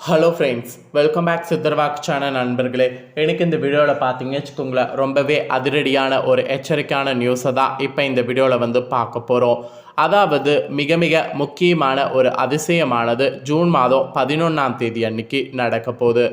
Hello friends welcome back சித்தர்வாக் channel நண்பர்களே. எனக்கு இந்த வீடியோவில் பார்த்தீங்கன்னு வச்சுக்கோங்களேன் ரொம்பவே அதிரடியான ஒரு எச்சரிக்கையான நியூஸை தான் இப்போ இந்த வீடியோவில் வந்து பார்க்க போகிறோம் அதாவது மிக மிக முக்கியமான ஒரு அதிசயமானது ஜூன் மாதம் பதினொன்றாம் தேதி அன்னைக்கு நடக்க போகுது.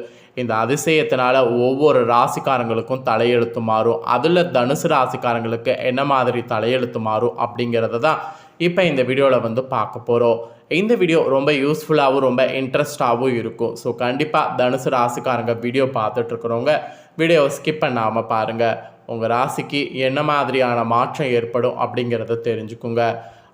இந்த அதிசயத்தினால ஒவ்வொரு ராசிக்காரங்களுக்கும் தலையெழுத்து மாறும். அதில் தனுசு ராசிக்காரங்களுக்கு என்ன மாதிரி தலையெழுத்து மாறும் அப்படிங்கிறத தான் இப்போ இந்த வீடியோவில் வந்து பார்க்க போகிறோம் இந்த வீடியோ ரொம்ப யூஸ்ஃபுல்லாகவும் ரொம்ப இன்ட்ரெஸ்டாகவும் இருக்கும். ஸோ கண்டிப்பாக தனுசு ராசிக்காரங்க வீடியோ பார்த்துட்ருக்குறவங்க வீடியோவை ஸ்கிப் பண்ணாமல் பாருங்கள் உங்கள் ராசிக்கு என்ன மாதிரியான மாற்றம் ஏற்படும் அப்படிங்கிறத தெரிஞ்சுக்குங்க.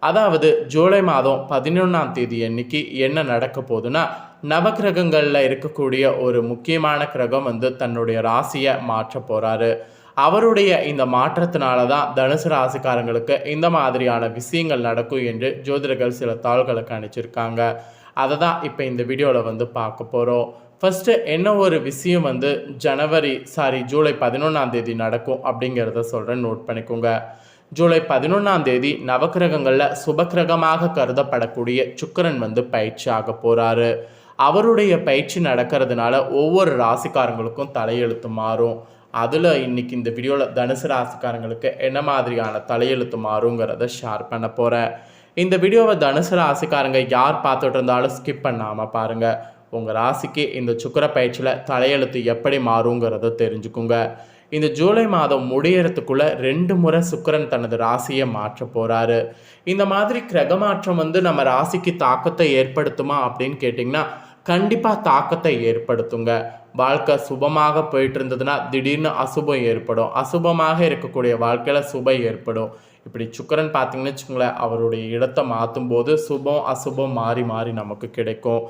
அதாவது ஜூலை மாதம் பதினொன்றாம் தேதி அன்னைக்கு என்ன நடக்க போகுதுன்னா நவக்கிரகங்களில் இருக்கக்கூடிய ஒரு முக்கியமான கிரகம் வந்து தன்னுடைய ராசியை மாற்ற போகிறாரு அவருடைய இந்த மாற்றத்தினால தான் தனுசு ராசிக்காரங்களுக்கு இந்த மாதிரியான விஷயங்கள் நடக்கும் என்று ஜோதிடர்கள் சில தாள்களை கணிச்சிருக்காங்க அதை தான் இப்போ இந்த வீடியோவில் வந்து பார்க்க போகிறோம் ஃபஸ்ட்டு என்ன ஒரு விஷயம் வந்து ஜனவரி சாரி ஜூலை பதினொன்றாம் தேதி நடக்கும் அப்படிங்கிறத சொல்கிறேன் நோட் பண்ணிக்கோங்க. ஜூலை பதினொன்றாம் தேதி நவக்கிரகங்களில் சுபக்கிரகமாக கருதப்படக்கூடிய சுக்கரன் வந்து பயிற்சி ஆக போகிறாரு அவருடைய பயிற்சி நடக்கிறதுனால ஒவ்வொரு ராசிக்காரங்களுக்கும் தலையெழுத்து மாறும். அதில் இன்னைக்கு இந்த வீடியோவில் தனுசு ராசிக்காரங்களுக்கு என்ன மாதிரியான தலையெழுத்து மாறுங்கிறத ஷேர் பண்ண போகிறேன் இந்த வீடியோவை தனுசு ராசிக்காரங்க யார் பார்த்துட்டு இருந்தாலும் ஸ்கிப் பண்ணாமல் பாருங்கள் உங்கள் ராசிக்கு இந்த சுக்கர பயிற்சியில் தலையெழுத்து எப்படி மாறுங்கிறத தெரிஞ்சுக்குங்க. இந்த ஜூலை மாதம் முடியறதுக்குள்ளே ரெண்டு முறை சுக்கிரன் தனது ராசியை மாற்ற போகிறாரு இந்த மாதிரி கிரக மாற்றம் வந்து நம்ம ராசிக்கு தாக்கத்தை ஏற்படுத்துமா அப்படின்னு கேட்டிங்கன்னா கண்டிப்பாக தாக்கத்தை ஏற்படுத்துங்க. வாழ்க்கை சுபமாக போயிட்டு இருந்ததுன்னா திடீர்னு அசுபம் ஏற்படும். அசுபமாக இருக்கக்கூடிய வாழ்க்கையில் சுபம் ஏற்படும். இப்படி சுக்கரன் பார்த்தீங்கன்னு வச்சுக்கோங்களேன் அவருடைய இடத்தை மாற்றும் போது சுபம் அசுபம் மாறி மாறி நமக்கு கிடைக்கும்.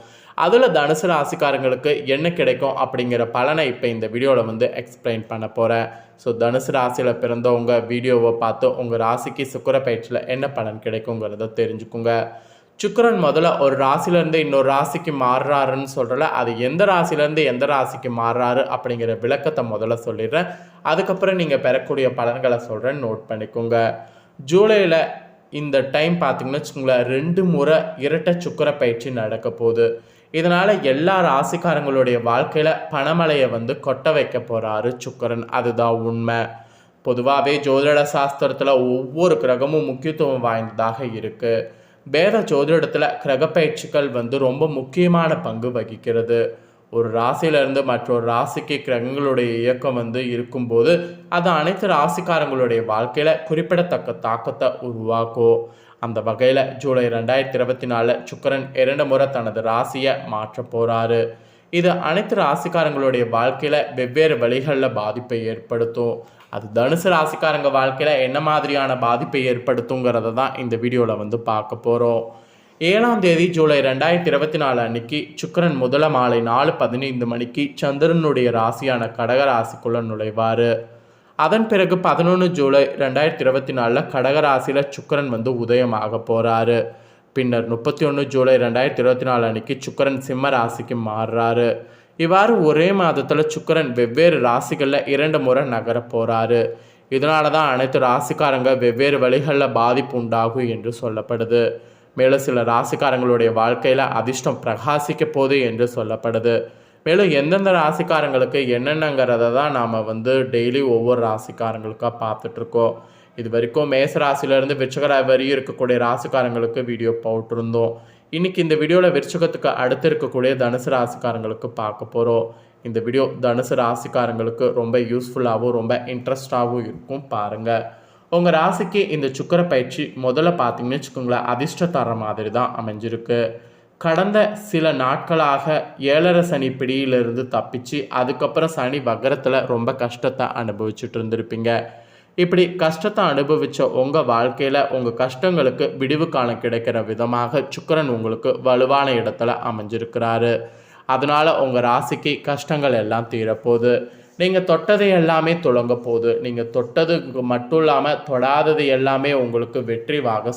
அதில் தனுசு ராசிக்காரங்களுக்கு என்ன கிடைக்கும் அப்படிங்கிற பலனை இப்போ இந்த வீடியோவில் வந்து எக்ஸ்பிளைன் பண்ண போகிறேன் ஸோ தனுசு ராசியில் பிறந்தவங்க வீடியோவை பார்த்து உங்கள் ராசிக்கு சுக்கர பயிற்சியில் என்ன பலன் கிடைக்குங்கிறத தெரிஞ்சுக்குங்க. சுக்கரன் முதல்ல ஒரு ராசிலேருந்து இன்னொரு ராசிக்கு மாறுறாருன்னு சொல்கிறல அது எந்த ராசிலேருந்து எந்த ராசிக்கு மாறுறாரு அப்படிங்கிற விளக்கத்தை முதல்ல சொல்லிடுறேன். அதுக்கப்புறம் நீங்கள் பெறக்கூடிய பலன்களை சொல்கிறேன் நோட் பண்ணிக்கோங்க. ஜூலையில் இந்த டைம் பார்த்தீங்கன்னு வச்சுக்கோங்களேன் ரெண்டு முறை இரட்டை சுக்கர பயிற்சி நடக்க போகுது. இதனால் எல்லா ராசிக்காரங்களுடைய வாழ்க்கையில் பணமலையை வந்து கொட்ட வைக்க போகிறாரு சுக்கரன். அதுதான் உண்மை. பொதுவாகவே ஜோதிட சாஸ்திரத்தில் ஒவ்வொரு கிரகமும் முக்கியத்துவம் வாய்ந்ததாக இருக்குது வேத ஜோதிடத்தில் கிரகப்பயிற்சிகள் வந்து ரொம்ப முக்கியமான பங்கு வகிக்கிறது. ஒரு ராசியிலிருந்து மற்றொரு ராசிக்கு கிரகங்களுடைய இயக்கம் வந்து இருக்கும்போது அது அனைத்து ராசிக்காரங்களுடைய வாழ்க்கையில் குறிப்பிடத்தக்க தாக்கத்தை உருவாக்கும். அந்த வகையில் ஜூலை ரெண்டாயிரத்தி இருபத்தி நாலு சுக்கரன் இரண்டு முறை தனது ராசியை மாற்ற போகிறாரு இது அனைத்து ராசிக்காரங்களுடைய வாழ்க்கையில் வெவ்வேறு வழிகளில் பாதிப்பை ஏற்படுத்தும். அது தனுசு ராசிக்காரங்க வாழ்க்கையில் என்ன மாதிரியான பாதிப்பை ஏற்படுத்துங்கிறத தான் இந்த வீடியோவில் வந்து பார்க்க போகிறோம் ஏழாம் தேதி ஜூலை ரெண்டாயிரத்தி இருபத்தி நாலு அன்னைக்கு சுக்கரன் முதல மாலை நாலு பதினைந்து மணிக்கு சந்திரனுடைய ராசியான கடக ராசிக்குள்ளே நுழைவார். அதன் பிறகு பதினொன்று ஜூலை ரெண்டாயிரத்தி இருபத்தி நாலில் கடக ராசியில் சுக்கரன் வந்து உதயமாக போகிறாரு பின்னர் முப்பத்தி ஒன்று ஜூலை ரெண்டாயிரத்தி இருபத்தி நாலு அன்னைக்கு சுக்கரன் சிம்ம ராசிக்கு மாறுறாரு. இவ்வாறு ஒரே மாதத்தில் சுக்கரன் வெவ்வேறு ராசிகளில் இரண்டு முறை நகர போகிறாரு இதனால தான் அனைத்து ராசிக்காரங்க வெவ்வேறு வழிகளில் பாதிப்பு உண்டாகும் என்று சொல்லப்படுது. மேலும் சில ராசிக்காரங்களுடைய வாழ்க்கையில் அதிர்ஷ்டம் பிரகாசிக்க போகுது என்று சொல்லப்படுது. மேலும் எந்தெந்த ராசிக்காரங்களுக்கு என்னென்னங்கிறத தான் நாம் வந்து டெய்லி ஒவ்வொரு ராசிக்காரங்களுக்காக பார்த்துட்ருக்கோம் இது வரைக்கும் மேச ராசிலேருந்து விச்சகராய் வரையும் இருக்கக்கூடிய ராசிக்காரங்களுக்கு வீடியோ போட்டிருந்தோம். இன்றைக்கி இந்த வீடியோவில் விருச்சகத்துக்கு அடுத்து இருக்கக்கூடிய தனுசு ராசிக்காரங்களுக்கு பார்க்க போகிறோம் இந்த வீடியோ தனுசு ராசிக்காரங்களுக்கு ரொம்ப யூஸ்ஃபுல்லாகவும் ரொம்ப இன்ட்ரெஸ்டாகவும் இருக்கும் பாருங்கள் உங்கள் ராசிக்கு இந்த சுக்கர பயிற்சி முதல்ல பார்த்தீங்கன்னு வச்சுக்கோங்களேன் அதிர்ஷ்ட தர மாதிரி தான் அமைஞ்சிருக்கு. கடந்த சில நாட்களாக ஏழரை சனி பிடியிலிருந்து தப்பிச்சு அதுக்கப்புறம் சனி வக்கரத்தில் ரொம்ப கஷ்டத்தை அனுபவிச்சுட்டு இருந்திருப்பீங்க. இப்படி கஷ்டத்தை அனுபவித்த உங்கள் வாழ்க்கையில் உங்கள் கஷ்டங்களுக்கு விடிவு காலம் கிடைக்கிற விதமாக சுக்கரன் உங்களுக்கு வலுவான இடத்துல அமைஞ்சிருக்கிறாரு. அதனால் உங்கள் ராசிக்கு கஷ்டங்கள் எல்லாம் தீரப்போகுது. நீங்கள் தொட்டது எல்லாமே துளங்க போகுது. நீங்கள் தொட்டது மட்டும் இல்லாமல் தொடாதது எல்லாமே உங்களுக்கு வெற்றி வாக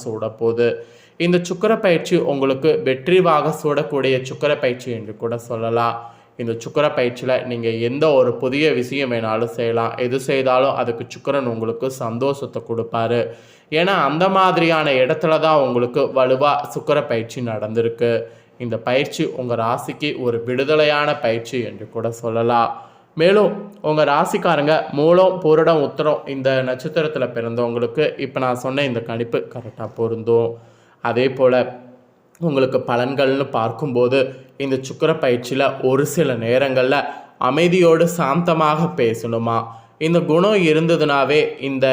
இந்த சுக்கர பயிற்சி உங்களுக்கு வெற்றி வாக சூடக்கூடிய சுக்கர பயிற்சி என்று கூட சொல்லலாம். இந்த சுக்கர பயிற்சியில் நீங்கள் எந்த ஒரு புதிய விஷயம் வேணாலும் செய்யலாம். எது செய்தாலும் அதுக்கு சுக்கரன் உங்களுக்கு சந்தோஷத்தை கொடுப்பாரு. ஏன்னா அந்த மாதிரியான இடத்துல தான் உங்களுக்கு வலுவாக சுக்கர பயிற்சி நடந்திருக்கு. இந்த பயிற்சி உங்கள் ராசிக்கு ஒரு விடுதலையான பயிற்சி என்று கூட சொல்லலாம். மேலும் உங்கள் ராசிக்காரங்க மூலம் பூரடம் உத்தரம் இந்த நட்சத்திரத்தில் பிறந்தவங்களுக்கு இப்போ நான் சொன்ன இந்த கணிப்பு கரெக்டாக பொருந்தும். அதே போல் உங்களுக்கு பலன்கள்னு பார்க்கும்போது இந்த சுக்கர பயிற்சியில் ஒரு சில நேரங்களில் அமைதியோடு சாந்தமாக பேசணுமா? இந்த குணம் இருந்ததுனாவே இந்த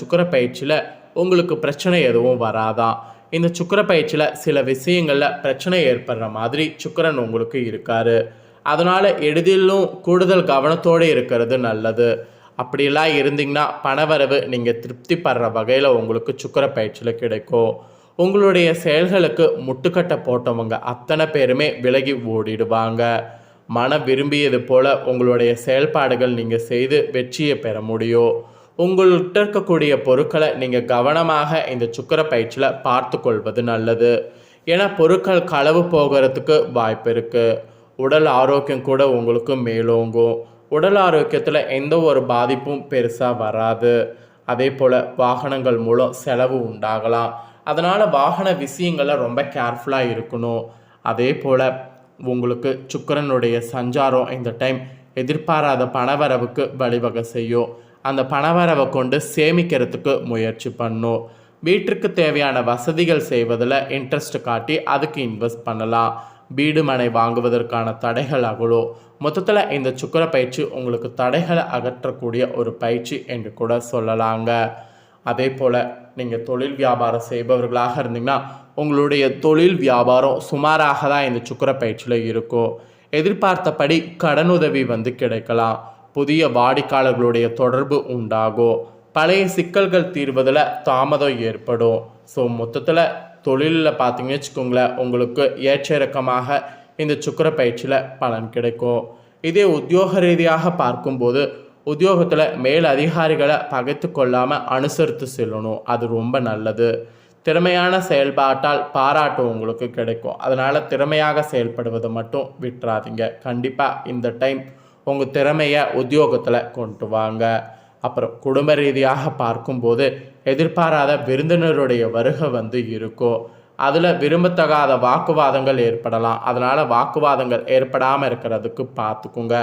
சுக்கர பயிற்சியில் உங்களுக்கு பிரச்சனை எதுவும் வராதான் இந்த சுக்கர பயிற்சியில் சில விஷயங்களில் பிரச்சனை ஏற்படுற மாதிரி சுக்கரன் உங்களுக்கு இருக்காரு. அதனால் எளிதிலும் கூடுதல் கவனத்தோடு இருக்கிறது நல்லது. அப்படியெல்லாம் இருந்தீங்கன்னா பணவரவு நீங்கள் திருப்தி படுற வகையில் உங்களுக்கு சுக்கர பயிற்சியில் கிடைக்கும். உங்களுடைய செயல்களுக்கு முட்டுக்கட்டை போட்டவங்க அத்தனை பேருமே விலகி ஓடிடுவாங்க. மன விரும்பியது போல் உங்களுடைய செயல்பாடுகள் நீங்கள் செய்து வெற்றியை பெற முடியும். உங்கள்கிட்ட இருக்கக்கூடிய பொருட்களை நீங்கள் கவனமாக இந்த சுக்கர பயிற்சியில் பார்த்து கொள்வது நல்லது. ஏன்னா பொருட்கள் களவு போகிறதுக்கு வாய்ப்பு இருக்குது உடல் ஆரோக்கியம் கூட உங்களுக்கு மேலோங்கும். உடல் ஆரோக்கியத்தில் எந்த ஒரு பாதிப்பும் பெருசாக வராது. அதே போல் வாகனங்கள் மூலம் செலவு உண்டாகலாம். அதனால் வாகன விஷயங்களில் ரொம்ப கேர்ஃபுல்லாக இருக்கணும். அதே போல் உங்களுக்கு சுக்கரனுடைய சஞ்சாரம் இந்த டைம் எதிர்பாராத பணவரவுக்கு வழிவகை செய்யும். அந்த பணவரவை கொண்டு சேமிக்கிறதுக்கு முயற்சி பண்ணும். வீட்டிற்கு தேவையான வசதிகள் செய்வதில் இன்ட்ரெஸ்ட் காட்டி அதுக்கு இன்வெஸ்ட் பண்ணலாம். வீடு மனை வாங்குவதற்கான தடைகள் அகலோ. மொத்தத்தில் இந்த சுக்கர பயிற்சி உங்களுக்கு தடைகளை அகற்றக்கூடிய ஒரு பயிற்சி என்று கூட சொல்லலாங்க. அதே போல் நீங்கள் தொழில் வியாபாரம் செய்பவர்களாக இருந்தீங்கன்னா உங்களுடைய தொழில் வியாபாரம் சுமாராக தான் இந்த சுக்கர பயிற்சியில் இருக்கும் எதிர்பார்த்தபடி கடனுதவி வந்து கிடைக்கலாம். புதிய வாடிக்கையாளர்களுடைய தொடர்பு உண்டாகும் பழைய சிக்கல்கள் தீர்வதில் தாமதம் ஏற்படும். ஸோ மொத்தத்தில் தொழிலில் பார்த்தீங்கன்னு வச்சுக்கோங்களேன் உங்களுக்கு ஏற்ற இறக்கமாக இந்த சுக்கர பயிற்சியில் பலன் கிடைக்கும். இதே உத்தியோக ரீதியாக பார்க்கும்போது உத்தியோகத்தில் மேல் அதிகாரிகளை பகைத்து கொள்ளாமல் அனுசரித்து செல்லணும். அது ரொம்ப நல்லது. திறமையான செயல்பாட்டால் பாராட்டு உங்களுக்கு கிடைக்கும். அதனால் திறமையாக செயல்படுவதை மட்டும் விட்டுறாதீங்க. கண்டிப்பாக இந்த டைம் உங்கள் திறமையை உத்தியோகத்தில் கொண்டு வாங்க. அப்புறம் குடும்ப ரீதியாக பார்க்கும்போது எதிர்பாராத விருந்தினருடைய வருகை வந்து இருக்கும் அதில் விரும்பத்தகாத வாக்குவாதங்கள் ஏற்படலாம். அதனால் வாக்குவாதங்கள் ஏற்படாமல் இருக்கிறதுக்கு பார்த்துக்குங்க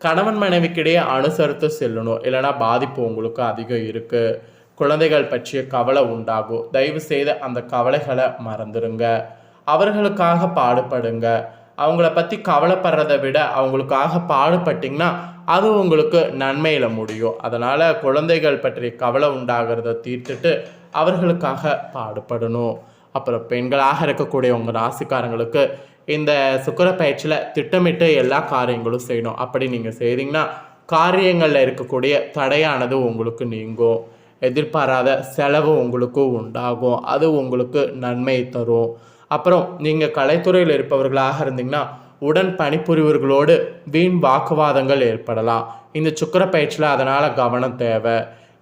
கணவன் மனைவிக்கிடையே அனுசரித்து செல்லணும். இல்லைனா பாதிப்பு உங்களுக்கு அதிகம் இருக்குது குழந்தைகள் பற்றிய கவலை உண்டாகும். தயவு செய்து அந்த கவலைகளை மறந்துடுங்க அவர்களுக்காக பாடுபடுங்க. அவங்கள பற்றி கவலைப்படுறத விட அவங்களுக்காக பாடுபட்டிங்கன்னா அது உங்களுக்கு நன்மையில் முடியும். அதனால் குழந்தைகள் பற்றிய கவலை உண்டாகிறத தீர்த்துட்டு அவர்களுக்காக பாடுபடணும். அப்புறம் பெண்களாக இருக்கக்கூடிய உங்கள் ராசிக்காரங்களுக்கு இந்த சுக்கர பயிற்சியில் திட்டமிட்டு எல்லா காரியங்களும் செய்யணும். அப்படி நீங்கள் செய்தீங்கன்னா காரியங்களில் இருக்கக்கூடிய தடையானது உங்களுக்கு நீங்கும். எதிர்பாராத செலவு உங்களுக்கு உண்டாகும். அது உங்களுக்கு நன்மை தரும். அப்புறம் நீங்கள் கலைத்துறையில் இருப்பவர்களாக இருந்தீங்கன்னா உடன் பணிபுரிவர்களோடு வீண் வாக்குவாதங்கள் ஏற்படலாம். இந்த சுக்கர பயிற்சியில் அதனால் கவனம் தேவை.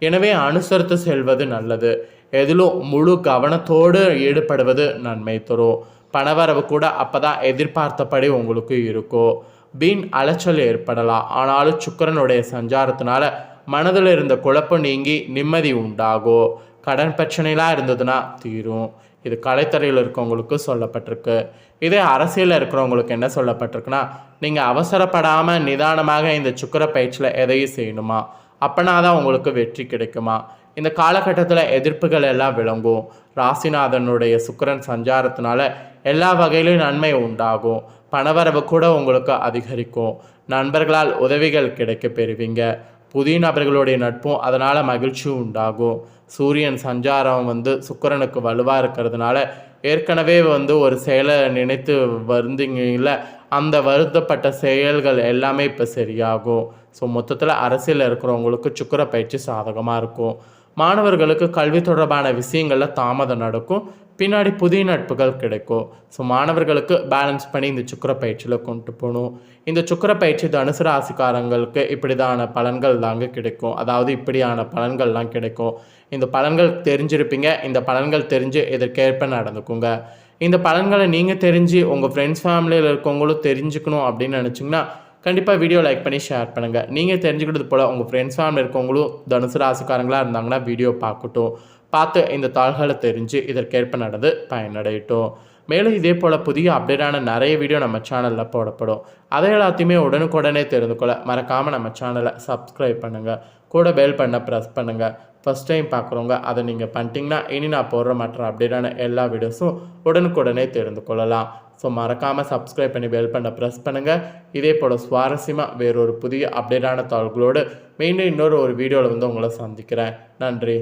எனவே அனுசரித்து செல்வது நல்லது. எதிலும் முழு கவனத்தோடு ஈடுபடுவது நன்மை தரும். பணவரவு கூட அப்போ தான் எதிர்பார்த்தபடி உங்களுக்கு இருக்கும். வீண் அலைச்சல் ஏற்படலாம். ஆனாலும் சுக்கரனுடைய சஞ்சாரத்தினால மனதில் இருந்த குழப்பம் நீங்கி நிம்மதி உண்டாகும். கடன் பிரச்சனைலாம் இருந்ததுன்னா தீரும். இது கலைத்துறையில் இருக்கவங்களுக்கு சொல்லப்பட்டிருக்கு. இதே அரசியலில் இருக்கிறவங்களுக்கு என்ன சொல்லப்பட்டிருக்குன்னா நீங்கள் அவசரப்படாமல் நிதானமாக இந்த சுக்கர பயிற்சியில் எதையும் செய்யணுமா? அப்பனா தான் உங்களுக்கு வெற்றி கிடைக்குமா? இந்த காலகட்டத்தில் எதிர்ப்புகள் எல்லாம் விளங்கும். ராசிநாதனுடைய சுக்கரன் சஞ்சாரத்தினால எல்லா வகையிலும் நன்மை உண்டாகும். பணவரவு கூட உங்களுக்கு அதிகரிக்கும். நண்பர்களால் உதவிகள் கிடைக்க பெறுவீங்க. புதிய நபர்களுடைய நட்பும் அதனால் மகிழ்ச்சியும் உண்டாகும். சூரியன் சஞ்சாரம் வந்து சுக்கரனுக்கு வலுவாக இருக்கிறதுனால ஏற்கனவே வந்து ஒரு செயலை நினைத்து வருந்தீங்கல்ல அந்த வருத்தப்பட்ட செயல்கள் எல்லாமே இப்போ சரியாகும். ஸோ மொத்தத்தில் அரசியலில் இருக்கிறவங்களுக்கு சுக்கர பயிற்சி சாதகமாக இருக்கும். மாணவர்களுக்கு கல்வி தொடர்பான விஷயங்களில் தாமதம் நடக்கும். பின்னாடி புதிய நட்புகள் கிடைக்கும். ஸோ மாணவர்களுக்கு பேலன்ஸ் பண்ணி இந்த சுக்கர பயிற்சியில் கொண்டு போகணும். இந்த சுக்கர பயிற்சி தனுசு ராசிக்காரங்களுக்கு இப்படிதான பலன்கள் தாங்க கிடைக்கும். அதாவது இப்படியான பலன்கள்லாம் கிடைக்கும். இந்த பலன்கள் தெரிஞ்சிருப்பீங்க. இந்த பலன்கள் தெரிஞ்சு இதற்கேற்ப நடந்துக்குங்க. இந்த பலன்களை நீங்கள் தெரிஞ்சு உங்கள் ஃப்ரெண்ட்ஸ் ஃபேமிலியில் இருக்கவங்களும் தெரிஞ்சுக்கணும் அப்படின்னு நினச்சிங்கன்னா கண்டிப்பாக வீடியோ லைக் பண்ணி ஷேர் பண்ணுங்கள் நீங்கள் தெரிஞ்சுக்கிட்டது போல் உங்கள் ஃப்ரெண்ட்ஸ் ஃபேமிலி இருக்கவங்களும் தனுசு ராசிக்காரங்களாக இருந்தாங்கன்னா வீடியோ பார்க்கட்டும். பார்த்து இந்த தாள்களை தெரிஞ்சு இதற்கேற்ப நடந்து பயனடையட்டும். மேலும் இதே போல் புதிய அப்டேட்டான நிறைய வீடியோ நம்ம சேனலில் போடப்படும். அதை எல்லாத்தையுமே உடனுக்குடனே தெரிந்து கொள்ள மறக்காமல் நம்ம சேனலை சப்ஸ்கிரைப் பண்ணுங்கள் கூட பெல் பண்ண ப்ரெஸ் பண்ணுங்கள் ஃபஸ்ட் டைம் பார்க்குறவங்க அதை நீங்கள் பண்ணிட்டீங்கன்னா இனி நான் போடுற மற்ற அப்டேட்டான எல்லா வீடியோஸும் உடனுக்குடனே தெரிந்து கொள்ளலாம். ஸோ மறக்காமல் சப்ஸ்கிரைப் பண்ணி பெல் பண்ண ப்ரெஸ் பண்ணுங்கள் இதே போல் சுவாரஸ்யமாக வேறொரு புதிய அப்டேட்டான தாள்களோடு மீண்டும் இன்னொரு ஒரு வீடியோவில் வந்து உங்களை சந்திக்கிறேன். நன்றி.